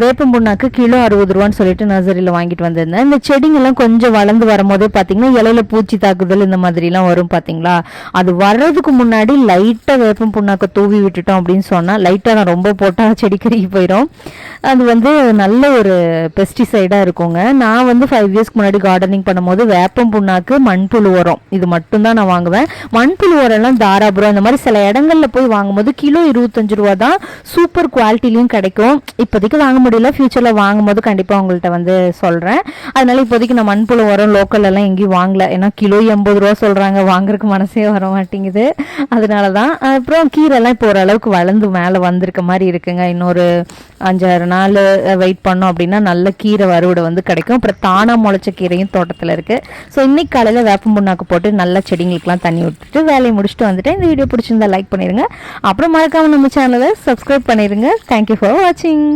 வேப்பம் புண்ணாக்கு கிலோ அறுபது ரூபான்னு சொல்லிட்டு நர்சரியில் வாங்கிட்டு வந்திருந்தேன். இந்த செடிங்கெல்லாம் கொஞ்சம் வளர்ந்து வரும்போதே பார்த்தீங்கன்னா இலையில பூச்சி தாக்குதல் இந்த மாதிரிலாம் வரும் பார்த்தீங்களா அது வர்றதுக்கு முன்னாடி லைட்டாக வேப்பம் புண்ணாக்கை தூவி விட்டுட்டோம் அப்படின்னு சொன்னால் லைட்டாக நான் ரொம்ப போட்டால் செடி கருகி போயிடும் அது வந்து நல்ல ஒரு பெஸ்டிசைடாக இருக்குங்க. நான் வந்து ஃபைவ் இயர்ஸ்க்கு முன்னாடி கார்டனிங் பண்ணும்போது வேப்பம் புண்ணாக்கு மண்புழு உரம் இது மட்டும்தான் நான் வாங்குவேன். மண்புழு உரம்லாம் தாராபுரம் இந்த மாதிரி சில இடங்களில் போய் வாங்கும்போது கிலோ இருபத்தஞ்சு ரூபா தான் சூப்பர் குவாலிட்டிலையும் கிடைக்கும். இப்போதைக்கு வாங்க முடியல. ஃபியூச்சரில் வாங்கும்போது கண்டிப்பாக உங்கள்கிட்ட வந்து சொல்கிறேன் அதனால இப்போதைக்கு நான் மண்புழு உரம் லோக்கல்லலாம் எங்கேயும் வாங்கல. ஏன்னா கிலோ எண்பது ரூபா சொல்கிறாங்க வாங்குறதுக்கு மனசே வர மாட்டேங்குது. அதனால தான் அப்புறம் கீரைலாம் இப்போ ஓரளவுக்கு வளர்ந்து மேலே வந்திருக்க மாதிரி இருக்குங்க. இன்னொரு அஞ்சாறு நாள் வெயிட் பண்ணோம் அப்படின்னா நல்ல கீரை வறுவடை வந்து கிடைக்கும். அப்புறம் தானாக முளைச்ச கீரையும் தோட்டத்தில் இருக்குது ஸோ இன்றைக்கி காலையில் வேப்பம் புண்ணாக்கு போட்டு நல்ல செடிங்களுக்கெல்லாம் தண்ணி விட்டுட்டு வேலையை முடிச்சுட்டு வந்துட்டு இந்த வீடியோ பிடிச்சிருந்தா லைக் பண்ணிடுங்க அப்புறம் மறக்காம நம்ம சேனலை சப்ஸ்கிரைப் பண்ணிடுங்க தேங்க்யூ ஃபார் வாட்சிங்